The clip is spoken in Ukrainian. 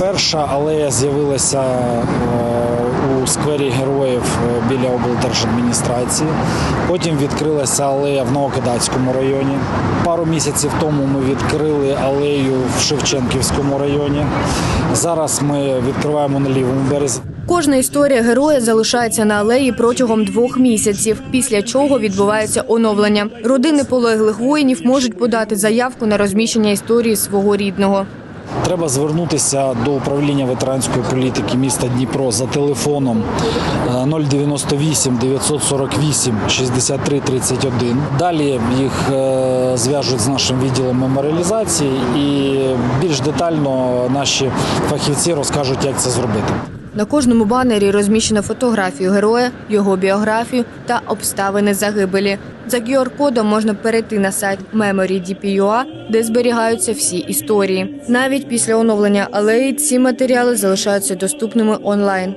Перша алея з'явилася е, у сквері героїв е, біля облдержадміністрації. Потім відкрилася алея в Новокидацькому районі. Пару місяців тому ми відкрили алею в Шевченківському районі. Зараз ми відкриваємо на лівому березі. Кожна історія героя залишається на алеї протягом двох місяців, після чого відбувається оновлення. Родини полеглих воїнів можуть подати заявку на розміщення історії свого рідного. Треба звернутися до управління ветеранської політики міста Дніпро за телефоном е, 098 948 63 31. Далі їх е, зв'яжуть з нашим відділом меморіалізації і більш детально наші фахівці розкажуть, як це зробити. На кожному банері розміщено фотографію героя, його біографію та обставини загибелі. За QR-кодом можна перейти на сайт Memory.dp.ua, де зберігаються всі історії. Навіть після оновлення алеї ці матеріали залишаються доступними онлайн.